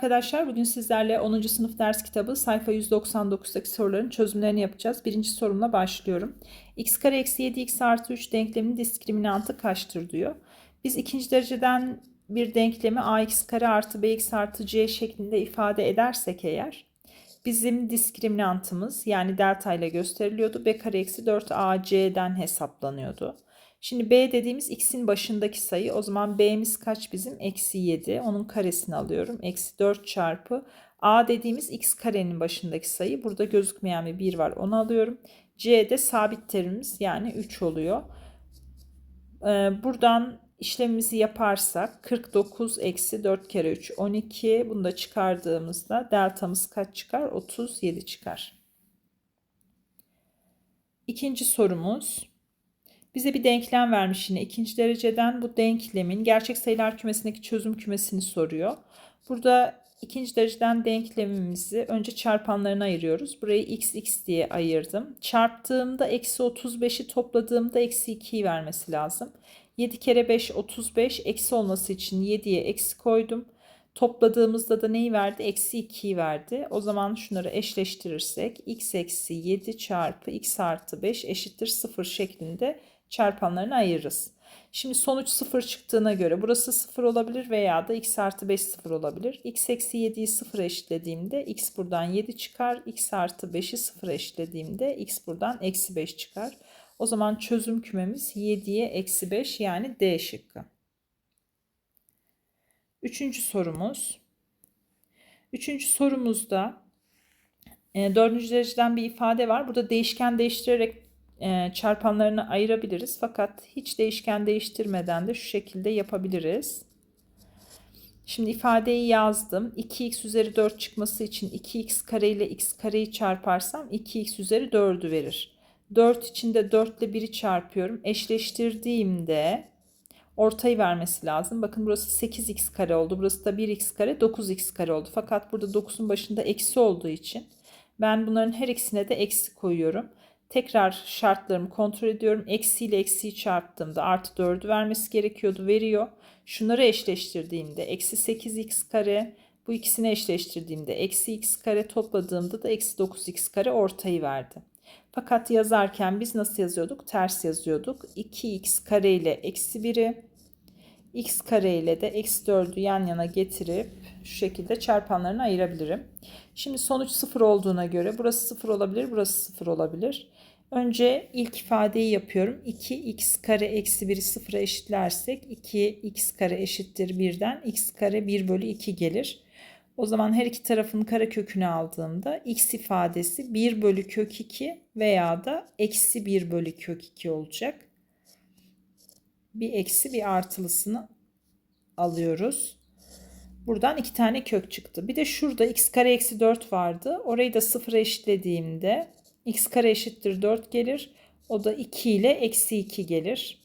Arkadaşlar bugün sizlerle 10. sınıf ders kitabı sayfa 199'daki soruların çözümlerini yapacağız. Birinci sorumla başlıyorum. x kare eksi 7x artı 3 denkleminin diskriminantı kaçtır diyor. Biz ikinci dereceden bir denklemi ax kare artı bx artı c şeklinde ifade edersek eğer bizim diskriminantımız yani delta ile gösteriliyordu. b kare eksi 4ac'den hesaplanıyordu. Şimdi b dediğimiz x'in başındaki sayı. O zaman b'miz kaç bizim? Eksi 7. Onun karesini alıyorum. Eksi 4 çarpı a dediğimiz x karenin başındaki sayı. Burada gözükmeyen bir 1 var. Onu alıyorum. c de sabit terimimiz yani 3 oluyor. Ee, buradan işlemimizi yaparsak 49 eksi 4 kere 3 12. Bunu da çıkardığımızda deltamız kaç çıkar? 37 çıkar. İkinci sorumuz. Bize bir denklem vermiş yine ikinci dereceden bu denklemin gerçek sayılar kümesindeki çözüm kümesini soruyor. Burada ikinci dereceden denklemimizi önce çarpanlarına ayırıyoruz. Burayı x x diye ayırdım. Çarptığımda eksi 35'i topladığımda eksi 2'yi vermesi lazım. 7 kere 5 35 eksi olması için 7'ye eksi koydum. Topladığımızda da neyi verdi? Eksi 2'yi verdi. O zaman şunları eşleştirirsek x eksi 7 çarpı x artı 5 eşittir 0 şeklinde çarpanlarını ayırırız. Şimdi sonuç 0 çıktığına göre burası 0 olabilir veya da x artı 5 0 olabilir. x eksi 7'yi 0 eşitlediğimde x buradan 7 çıkar. x artı 5'i 0 eşitlediğimde x buradan eksi 5 çıkar. O zaman çözüm kümemiz 7'ye eksi 5 yani D şıkkı. Üçüncü sorumuz. Üçüncü sorumuzda e, dördüncü dereceden bir ifade var. Burada değişken değiştirerek çarpanlarını ayırabiliriz. Fakat hiç değişken değiştirmeden de şu şekilde yapabiliriz. Şimdi ifadeyi yazdım. 2x üzeri 4 çıkması için 2x kare ile x kareyi çarparsam 2x üzeri 4'ü verir. 4 içinde 4 ile 1'i çarpıyorum. Eşleştirdiğimde ortayı vermesi lazım. Bakın burası 8x kare oldu. Burası da 1x kare 9x kare oldu. Fakat burada 9'un başında eksi olduğu için ben bunların her ikisine de eksi koyuyorum. Tekrar şartlarımı kontrol ediyorum. Eksi ile eksiyi çarptığımda artı 4'ü vermesi gerekiyordu. Veriyor. Şunları eşleştirdiğimde eksi 8x kare bu ikisini eşleştirdiğimde eksi x kare topladığımda da eksi 9x kare ortayı verdi. Fakat yazarken biz nasıl yazıyorduk? Ters yazıyorduk. 2x kare ile eksi 1'i x kare ile de eksi 4'ü yan yana getirip şu şekilde çarpanlarını ayırabilirim. Şimdi sonuç 0 olduğuna göre burası 0 olabilir, burası 0 olabilir. Önce ilk ifadeyi yapıyorum. 2x kare eksi 1'i 0'a eşitlersek 2x kare eşittir 1'den x kare 1 bölü 2 gelir. O zaman her iki tarafın kare kökünü aldığımda x ifadesi 1 bölü kök 2 veya da eksi 1 bölü kök 2 olacak. Bir eksi bir artılısını alıyoruz. Buradan iki tane kök çıktı. Bir de şurada x kare eksi 4 vardı. Orayı da sıfıra eşitlediğimde x kare eşittir 4 gelir. O da 2 ile eksi 2 gelir.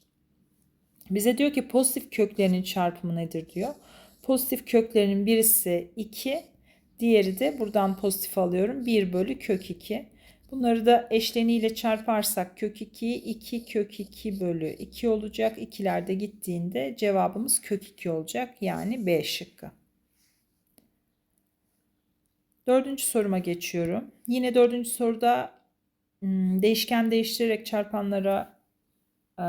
Bize diyor ki pozitif köklerinin çarpımı nedir diyor. Pozitif köklerinin birisi 2. Diğeri de buradan pozitif alıyorum. 1 bölü kök 2. Bunları da eşleniyle çarparsak kök 2 2 kök 2 bölü 2 olacak. İkiler de gittiğinde cevabımız kök 2 olacak. Yani B şıkkı. Dördüncü soruma geçiyorum. Yine dördüncü soruda değişken değiştirerek çarpanlara e,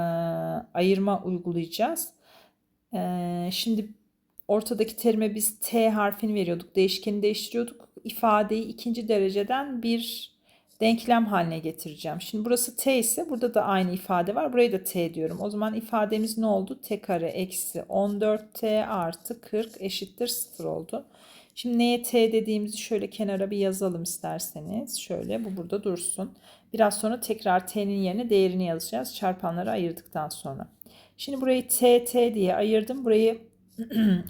ayırma uygulayacağız. E, şimdi ortadaki terime biz T harfini veriyorduk. Değişkeni değiştiriyorduk. İfadeyi ikinci dereceden bir denklem haline getireceğim. Şimdi burası T ise burada da aynı ifade var. Burayı da T diyorum. O zaman ifademiz ne oldu? T kare eksi 14T artı 40 eşittir 0 oldu. Şimdi neye t dediğimizi şöyle kenara bir yazalım isterseniz. Şöyle bu burada dursun. Biraz sonra tekrar t'nin yerine değerini yazacağız. Çarpanları ayırdıktan sonra. Şimdi burayı t t diye ayırdım. Burayı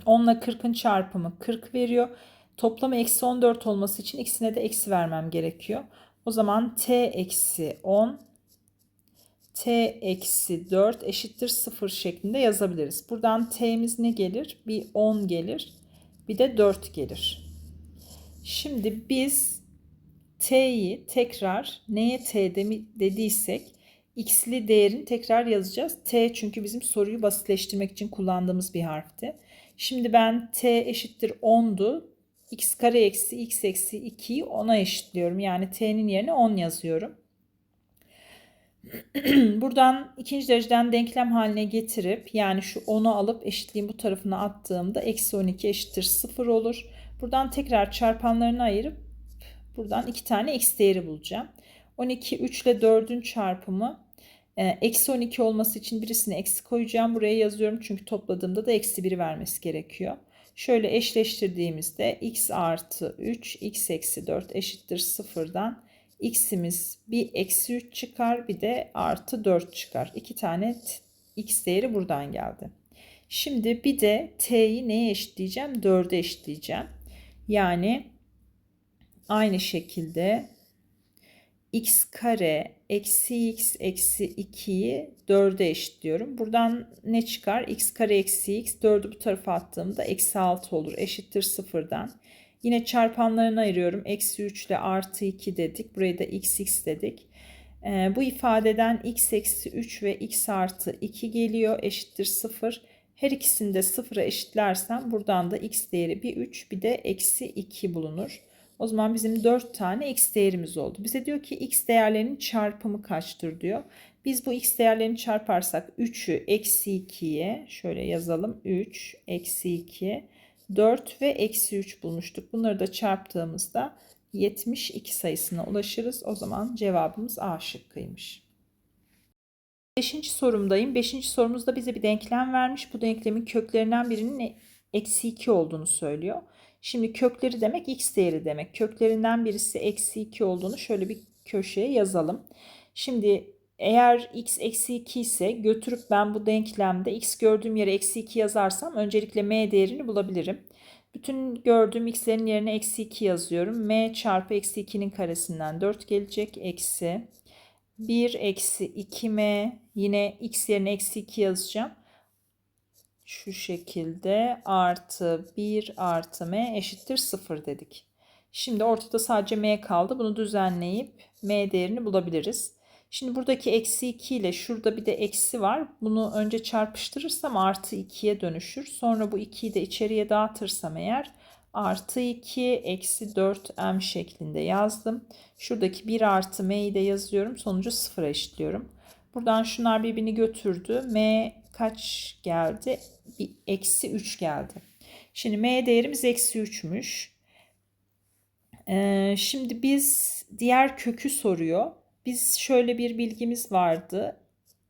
10 ile 40'ın çarpımı 40 veriyor. Toplamı eksi 14 olması için ikisine de eksi vermem gerekiyor. O zaman t eksi 10 t eksi 4 eşittir 0 şeklinde yazabiliriz. Buradan t'miz ne gelir? Bir 10 gelir. Bir de 4 gelir. Şimdi biz t'yi tekrar neye t dediysek x'li değerini tekrar yazacağız. T çünkü bizim soruyu basitleştirmek için kullandığımız bir harfti. Şimdi ben t eşittir 10'du. x kare eksi x eksi 2'yi 10'a eşitliyorum. Yani t'nin yerine 10 yazıyorum. Buradan ikinci dereceden denklem haline getirip yani şu 10'u alıp eşitliğin bu tarafına attığımda eksi 12 eşittir 0 olur. Buradan tekrar çarpanlarını ayırıp buradan iki tane x değeri bulacağım. 12 3 ile 4'ün çarpımı e, eksi 12 olması için birisini eksi koyacağım. Buraya yazıyorum çünkü topladığımda da eksi 1 vermesi gerekiyor. Şöyle eşleştirdiğimizde x artı 3 x eksi 4 eşittir 0'dan x'imiz bir eksi 3 çıkar bir de artı 4 çıkar. İki tane x değeri buradan geldi. Şimdi bir de t'yi neye eşitleyeceğim? 4'e eşitleyeceğim. Yani aynı şekilde x kare eksi x eksi 2'yi 4'e eşitliyorum. Buradan ne çıkar? x kare eksi x 4'ü bu tarafa attığımda eksi 6 olur. Eşittir sıfırdan. Yine çarpanlarını ayırıyorum. Eksi 3 ile artı 2 dedik. Buraya da x x dedik. Ee, bu ifadeden x eksi 3 ve x artı 2 geliyor. Eşittir 0. Her ikisini de sıfıra eşitlersem buradan da x değeri bir 3 bir de eksi 2 bulunur. O zaman bizim 4 tane x değerimiz oldu. Bize diyor ki x değerlerinin çarpımı kaçtır diyor. Biz bu x değerlerini çarparsak 3'ü eksi 2'ye şöyle yazalım. 3 eksi 2 4 ve eksi 3 bulmuştuk. Bunları da çarptığımızda 72 sayısına ulaşırız. O zaman cevabımız A şıkkıymış. Beşinci sorumdayım. Beşinci sorumuzda bize bir denklem vermiş. Bu denklemin köklerinden birinin eksi 2 olduğunu söylüyor. Şimdi kökleri demek x değeri demek. Köklerinden birisi eksi 2 olduğunu şöyle bir köşeye yazalım. Şimdi eğer x eksi 2 ise götürüp ben bu denklemde x gördüğüm yere eksi 2 yazarsam öncelikle m değerini bulabilirim. Bütün gördüğüm x'lerin yerine eksi 2 yazıyorum. m çarpı eksi 2'nin karesinden 4 gelecek. Eksi 1 eksi 2m yine x yerine eksi 2 yazacağım şu şekilde artı 1 artı m eşittir 0 dedik. Şimdi ortada sadece m kaldı. Bunu düzenleyip m değerini bulabiliriz. Şimdi buradaki eksi 2 ile şurada bir de eksi var. Bunu önce çarpıştırırsam artı 2'ye dönüşür. Sonra bu 2'yi de içeriye dağıtırsam eğer artı 2 eksi 4 m şeklinde yazdım. Şuradaki 1 artı m'yi de yazıyorum. Sonucu 0'a eşitliyorum. Buradan şunlar birbirini götürdü. m kaç geldi? Bir eksi 3 geldi. Şimdi m değerimiz eksi 3'müş. Ee, şimdi biz diğer kökü soruyor. Biz şöyle bir bilgimiz vardı.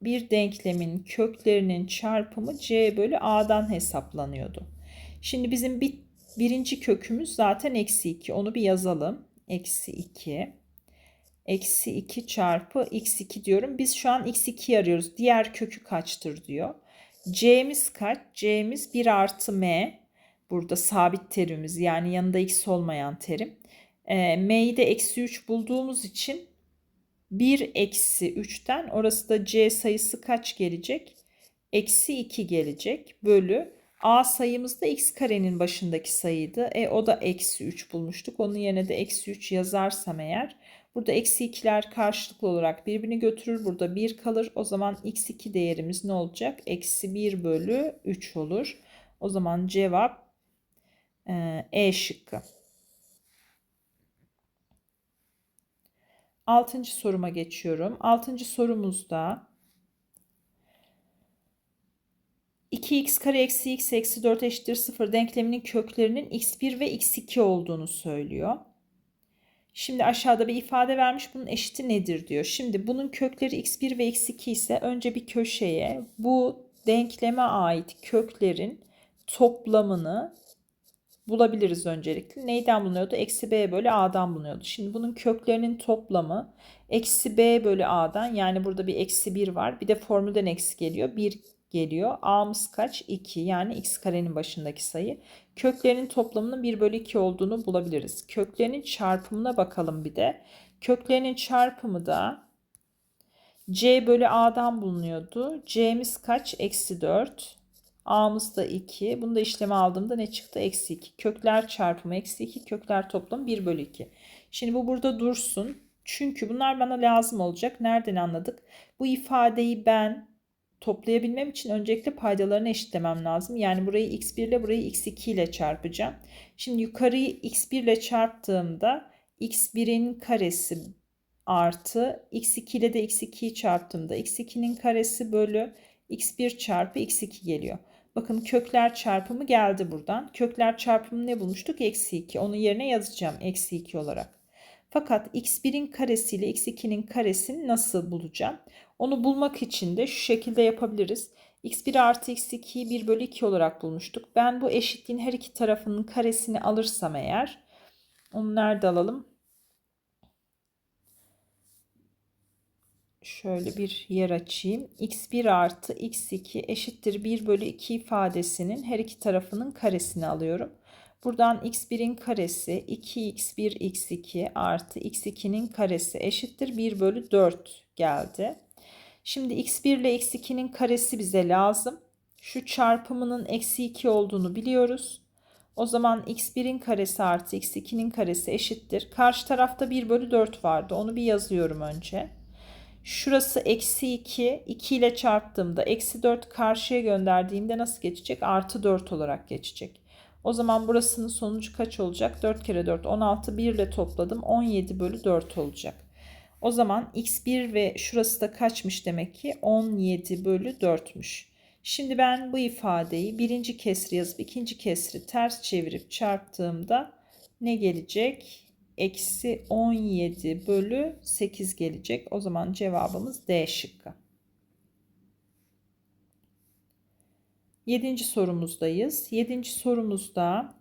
Bir denklemin köklerinin çarpımı c bölü a'dan hesaplanıyordu. Şimdi bizim bir, birinci kökümüz zaten eksi 2. Onu bir yazalım. Eksi 2 eksi 2 çarpı x2 diyorum. Biz şu an x2'yi arıyoruz. Diğer kökü kaçtır diyor. c'miz kaç? c'miz 1 artı m. Burada sabit terimimiz yani yanında x olmayan terim. E, m'yi de eksi 3 bulduğumuz için 1 eksi 3'ten orası da c sayısı kaç gelecek? Eksi 2 gelecek bölü a sayımız da x karenin başındaki sayıydı. E o da eksi 3 bulmuştuk. Onun yerine de eksi 3 yazarsam eğer Burada eksi 2'ler karşılıklı olarak birbirini götürür. Burada 1 kalır. O zaman x2 değerimiz ne olacak? Eksi 1 bölü 3 olur. O zaman cevap e, e şıkkı. Altıncı soruma geçiyorum. Altıncı sorumuzda 2x kare eksi x eksi 4 eşittir 0 denkleminin köklerinin x1 ve x2 olduğunu söylüyor. Şimdi aşağıda bir ifade vermiş. Bunun eşiti nedir diyor. Şimdi bunun kökleri x1 ve x2 ise önce bir köşeye bu denkleme ait köklerin toplamını bulabiliriz öncelikle. Neyden bulunuyordu? Eksi b bölü a'dan bulunuyordu. Şimdi bunun köklerinin toplamı eksi b bölü a'dan yani burada bir eksi 1 var. Bir de formülden eksi geliyor. 1 geliyor. A'mız kaç? 2 yani x karenin başındaki sayı. Köklerinin toplamının 1 bölü 2 olduğunu bulabiliriz. Köklerinin çarpımına bakalım bir de. Köklerinin çarpımı da c bölü a'dan bulunuyordu. c'miz kaç? Eksi 4. A'mız da 2. Bunu da işleme aldığımda ne çıktı? Eksi 2. Kökler çarpımı eksi 2. Kökler toplamı 1 bölü 2. Şimdi bu burada dursun. Çünkü bunlar bana lazım olacak. Nereden anladık? Bu ifadeyi ben toplayabilmem için öncelikle paydalarını eşitlemem lazım. Yani burayı x1 ile burayı x2 ile çarpacağım. Şimdi yukarıyı x1 ile çarptığımda x1'in karesi artı x2 ile de x2'yi çarptığımda x2'nin karesi bölü x1 çarpı x2 geliyor. Bakın kökler çarpımı geldi buradan. Kökler çarpımı ne bulmuştuk? Eksi 2. Onun yerine yazacağım eksi 2 olarak. Fakat x1'in karesi ile x2'nin karesini nasıl bulacağım? Onu bulmak için de şu şekilde yapabiliriz. x1 artı x2'yi 1 bölü 2 olarak bulmuştuk. Ben bu eşitliğin her iki tarafının karesini alırsam eğer onu nerede alalım? Şöyle bir yer açayım. x1 artı x2 eşittir 1 bölü 2 ifadesinin her iki tarafının karesini alıyorum. Buradan x1'in karesi 2x1 x2 artı x2'nin karesi eşittir 1 bölü 4 geldi. Şimdi x1 ile x2'nin karesi bize lazım. Şu çarpımının eksi 2 olduğunu biliyoruz. O zaman x1'in karesi artı x2'nin karesi eşittir. Karşı tarafta 1 bölü 4 vardı. Onu bir yazıyorum önce. Şurası eksi 2. 2 ile çarptığımda eksi 4 karşıya gönderdiğimde nasıl geçecek? Artı 4 olarak geçecek. O zaman burasının sonucu kaç olacak? 4 kere 4 16 1 ile topladım. 17 bölü 4 olacak. O zaman x1 ve şurası da kaçmış demek ki 17 bölü 4'müş. Şimdi ben bu ifadeyi birinci kesri yazıp ikinci kesri ters çevirip çarptığımda ne gelecek? Eksi 17 bölü 8 gelecek. O zaman cevabımız D şıkkı. Yedinci sorumuzdayız. Yedinci sorumuzda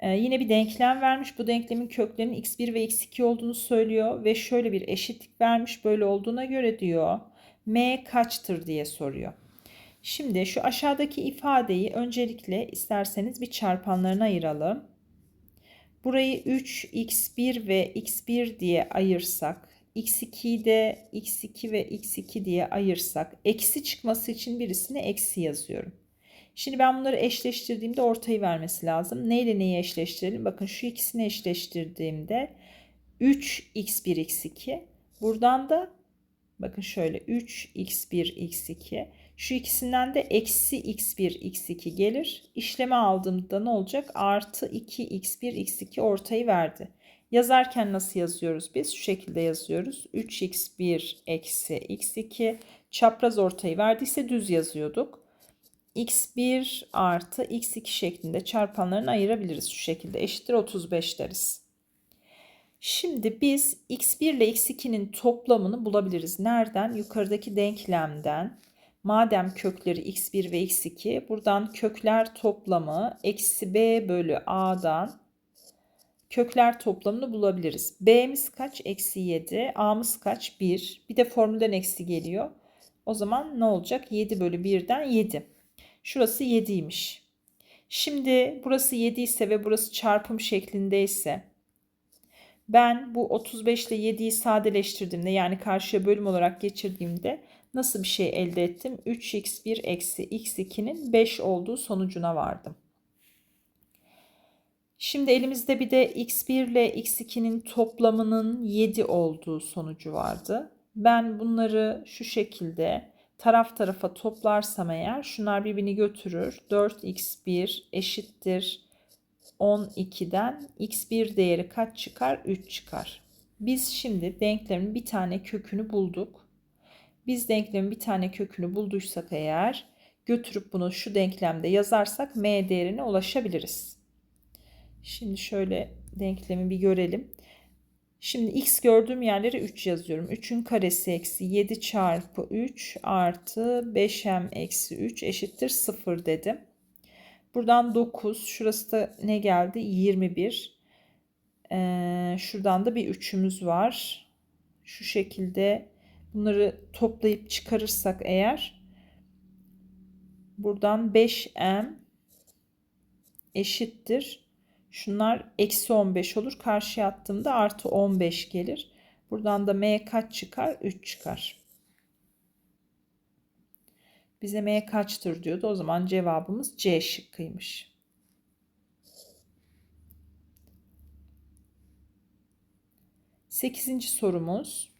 e, yine bir denklem vermiş. Bu denklemin köklerinin x1 ve x2 olduğunu söylüyor ve şöyle bir eşitlik vermiş. Böyle olduğuna göre diyor m kaçtır diye soruyor. Şimdi şu aşağıdaki ifadeyi öncelikle isterseniz bir çarpanlarına ayıralım. Burayı 3 x1 ve x1 diye ayırsak x2'yi de x2 ve x2 diye ayırsak eksi çıkması için birisine eksi yazıyorum. Şimdi ben bunları eşleştirdiğimde ortayı vermesi lazım. Neyle neyi eşleştirelim? Bakın şu ikisini eşleştirdiğimde 3 x1 x2 buradan da bakın şöyle 3 x1 x2 şu ikisinden de eksi x1 x2 gelir. İşleme aldığımda ne olacak? Artı 2 x1 x2 ortayı verdi. Yazarken nasıl yazıyoruz biz? Şu şekilde yazıyoruz. 3x1 eksi x2 çapraz ortayı verdiyse düz yazıyorduk. x1 artı x2 şeklinde çarpanlarını ayırabiliriz. Şu şekilde eşittir 35 deriz. Şimdi biz x1 ile x2'nin toplamını bulabiliriz. Nereden? Yukarıdaki denklemden. Madem kökleri x1 ve x2 buradan kökler toplamı eksi b bölü a'dan kökler toplamını bulabiliriz. B'miz kaç? Eksi 7. A'mız kaç? 1. Bir de formülden eksi geliyor. O zaman ne olacak? 7 bölü 1'den 7. Şurası 7'ymiş. Şimdi burası 7 ise ve burası çarpım şeklindeyse ben bu 35 ile 7'yi sadeleştirdiğimde yani karşıya bölüm olarak geçirdiğimde nasıl bir şey elde ettim? 3x1 eksi x2'nin 5 olduğu sonucuna vardım. Şimdi elimizde bir de x1 ile x2'nin toplamının 7 olduğu sonucu vardı. Ben bunları şu şekilde taraf tarafa toplarsam eğer şunlar birbirini götürür. 4x1 eşittir 12'den x1 değeri kaç çıkar? 3 çıkar. Biz şimdi denklemin bir tane kökünü bulduk. Biz denklemin bir tane kökünü bulduysak eğer götürüp bunu şu denklemde yazarsak m değerine ulaşabiliriz. Şimdi şöyle denklemi bir görelim. Şimdi x gördüğüm yerlere 3 yazıyorum. 3'ün karesi eksi 7 çarpı 3 artı 5m eksi 3 eşittir 0 dedim. Buradan 9. Şurası da ne geldi? 21. Ee, şuradan da bir 3'ümüz var. Şu şekilde bunları toplayıp çıkarırsak eğer buradan 5m eşittir Şunlar eksi 15 olur. Karşıya attığımda artı 15 gelir. Buradan da m kaç çıkar? 3 çıkar. Bize m kaçtır diyordu. O zaman cevabımız C şıkkıymış. Sekizinci sorumuz.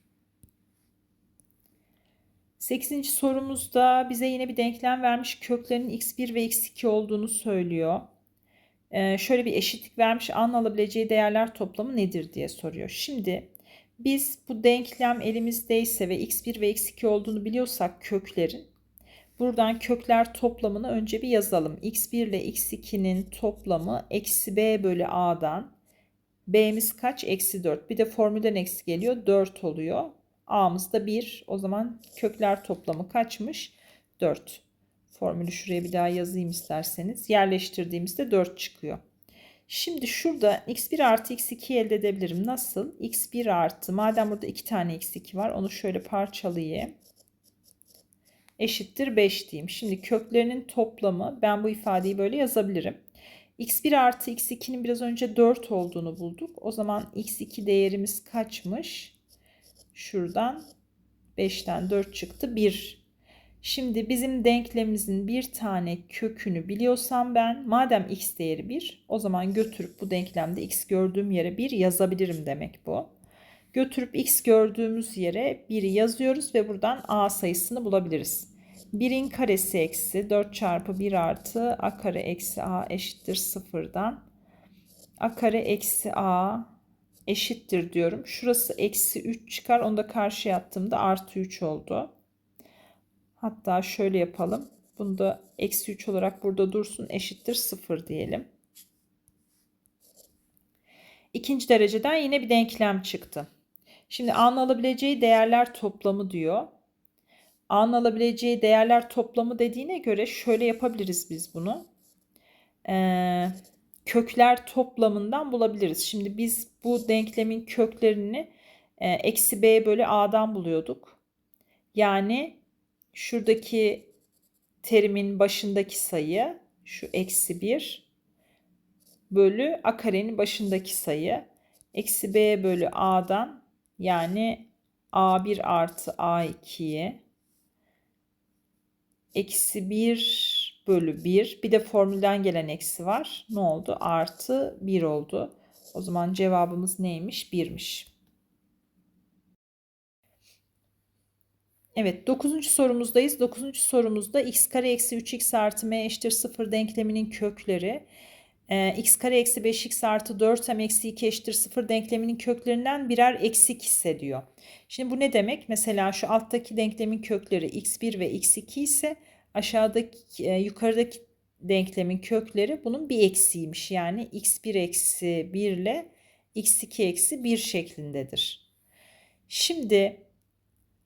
8. sorumuzda bize yine bir denklem vermiş. Köklerin x1 ve x2 olduğunu söylüyor. Ee, şöyle bir eşitlik vermiş. A'nın alabileceği değerler toplamı nedir diye soruyor. Şimdi biz bu denklem elimizdeyse ve x1 ve x2 olduğunu biliyorsak köklerin buradan kökler toplamını önce bir yazalım. x1 ile x2'nin toplamı eksi b bölü a'dan b'miz kaç? Eksi 4. Bir de formülden eksi geliyor. 4 oluyor. A'mız da 1. O zaman kökler toplamı kaçmış? 4. Formülü şuraya bir daha yazayım isterseniz. Yerleştirdiğimizde 4 çıkıyor. Şimdi şurada x1 artı x2 elde edebilirim. Nasıl? x1 artı madem burada 2 tane x2 var onu şöyle parçalayayım. Eşittir 5 diyeyim. Şimdi köklerinin toplamı ben bu ifadeyi böyle yazabilirim. x1 artı x2'nin biraz önce 4 olduğunu bulduk. O zaman x2 değerimiz kaçmış? Şuradan 5'ten 4 çıktı. 1 Şimdi bizim denklemimizin bir tane kökünü biliyorsam ben madem x değeri 1 o zaman götürüp bu denklemde x gördüğüm yere 1 yazabilirim demek bu. Götürüp x gördüğümüz yere 1'i yazıyoruz ve buradan a sayısını bulabiliriz. 1'in karesi eksi 4 çarpı 1 artı a kare eksi a eşittir 0'dan. a kare eksi a eşittir diyorum. Şurası eksi 3 çıkar. Onu da karşıya attığımda artı 3 oldu. Hatta şöyle yapalım. Bunu da eksi 3 olarak burada dursun. Eşittir 0 diyelim. İkinci dereceden yine bir denklem çıktı. Şimdi A'nın alabileceği değerler toplamı diyor. A'nın alabileceği değerler toplamı dediğine göre şöyle yapabiliriz biz bunu. Ee, kökler toplamından bulabiliriz. Şimdi biz bu denklemin köklerini e, eksi b bölü a'dan buluyorduk. Yani şuradaki terimin başındaki sayı şu eksi 1 bölü a karenin başındaki sayı eksi b bölü a'dan yani a1 artı a2'ye eksi 1 bölü 1 bir de formülden gelen eksi var. Ne oldu? Artı 1 oldu. O zaman cevabımız neymiş? 1'miş. Evet 9. sorumuzdayız. 9. sorumuzda x kare eksi 3x artı m eşittir 0 denkleminin kökleri. Ee, x kare eksi 5x artı 4m eksi 2 eşittir 0 denkleminin köklerinden birer eksik hissediyor. Şimdi bu ne demek? Mesela şu alttaki denklemin kökleri x1 ve x2 ise aşağıdaki e, yukarıdaki denklemin kökleri bunun bir eksiğiymiş. Yani x1 eksi 1 ile x2 eksi 1 şeklindedir. Şimdi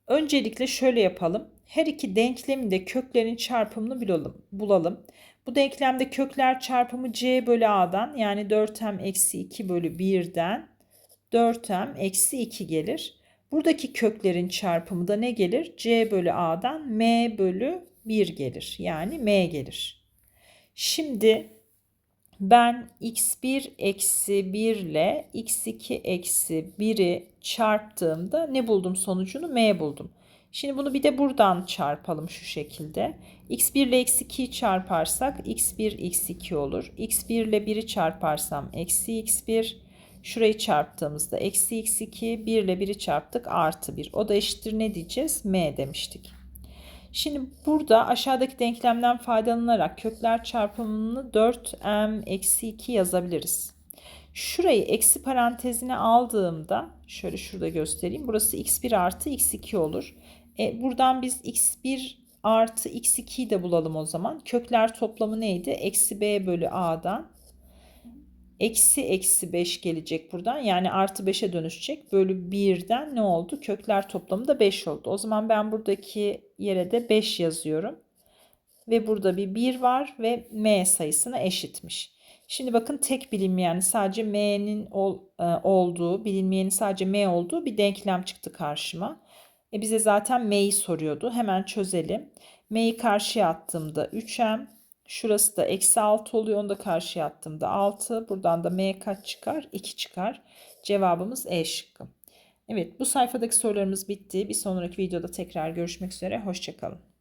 öncelikle şöyle yapalım. Her iki denklemin de köklerin çarpımını bulalım. Bu denklemde kökler çarpımı c bölü a'dan yani 4m eksi 2 bölü 1'den 4m eksi 2 gelir. Buradaki köklerin çarpımı da ne gelir? c bölü a'dan m bölü 1 gelir. Yani m gelir. Şimdi ben x1 eksi 1 ile x2 eksi 1'i çarptığımda ne buldum sonucunu? m buldum. Şimdi bunu bir de buradan çarpalım şu şekilde. x1 ile x2'yi çarparsak x1 x2 olur. x1 ile 1'i çarparsam eksi x1. Şurayı çarptığımızda eksi x2 1 ile 1'i çarptık artı 1. O da eşittir ne diyeceğiz? m demiştik. Şimdi burada aşağıdaki denklemden faydalanarak kökler çarpımını 4m eksi 2 yazabiliriz. Şurayı eksi parantezine aldığımda şöyle şurada göstereyim. Burası x1 artı x2 olur. E, buradan biz x1 artı x2'yi de bulalım o zaman. Kökler toplamı neydi? Eksi b bölü a'dan. Eksi eksi 5 gelecek buradan. Yani artı 5'e dönüşecek. Bölü 1'den ne oldu? Kökler toplamı da 5 oldu. O zaman ben buradaki yere de 5 yazıyorum. Ve burada bir 1 var ve m sayısına eşitmiş. Şimdi bakın tek bilinmeyen sadece m'nin ol, e, olduğu, bilinmeyenin sadece m olduğu bir denklem çıktı karşıma. E bize zaten m'yi soruyordu. Hemen çözelim. m'yi karşıya attığımda 3m. Şurası da eksi 6 oluyor. Onu da karşıya attığımda 6. Buradan da m kaç çıkar? 2 çıkar. Cevabımız E şıkkı. Evet bu sayfadaki sorularımız bitti. Bir sonraki videoda tekrar görüşmek üzere. Hoşçakalın.